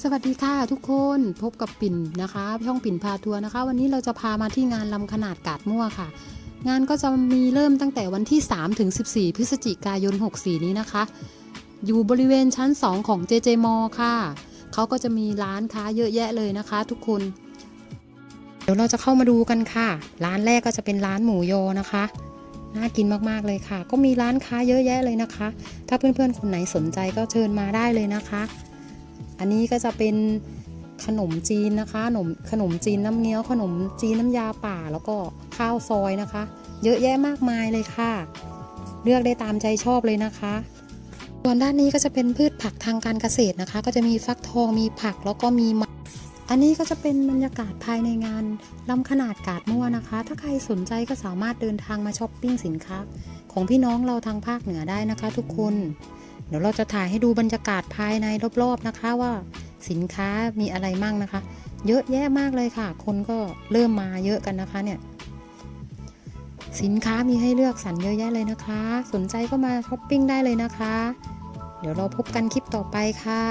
สวัสดีค่ะทุกคนพบกับปิ่นนะคะ ช่องปิ่นพาทัวร์นะคะ วันนี้เราจะพามาที่งานลำขนาดกาดมั่วค่ะ งานก็จะมีเริ่มตั้งแต่วันที่ 3 ถึง 14 พฤศจิกายน 64 นี้นะคะ อยู่บริเวณชั้น 2 ของ JJ m ค่ะเขาก็จะมีร้านค้าเยอะแยะเลยนะคะ ทุกคน เดี๋ยวเราจะเข้ามาดูกันค่ะ ร้านแรกก็จะเป็นร้านหมูยอนะคะน่ากินมากๆเลยค่ะ ก็มีร้านค้าเยอะแยะเลยนะคะ ถ้าเพื่อนๆคนไหนสนใจก็เชิญมาได้เลยนะคะ อันนี้ก็จะเป็นขนมจีนนะคะขนมขนมจีนน้ำเงี้ยวขนมจีนน้ำยาป่าแล้วก็ข้าวซอยนะคะ เยอะแยะมากมายเลยค่ะ เลือกได้ตามใจชอบเลยนะคะส่วนด้านนี้ก็จะเป็นพืชผักทางการเกษตรนะคะ ก็จะมีฟักทองมีผักแล้วก็มีมอันนี้ก็จะเป็นบรรยากาศภายในงานลำขนาดกาดมั่วนะคะ ถ้าใครสนใจก็สามารถเดินทางมาช้อปปิ้งสินค้า ของพี่น้องเราทางภาคเหนือได้นะคะ ทุกคน ดี๋ยวเราจะถ่ายให้ดูบรรยากาศภายในรอบๆนะคะว่าสินค้ามีอะไรมั่งนะคะ เยอะแยะมากเลยค่ะ คนก็เริ่มมาเยอะกันนะคะเนี่ยสินค้ามีให้เลือกสรรเยอะแยะเลยนะคะ สนใจก็มาช้อปปิ้งได้เลยนะคะ เดี๋ยวเราพบกันคลิปต่อไปค่ะ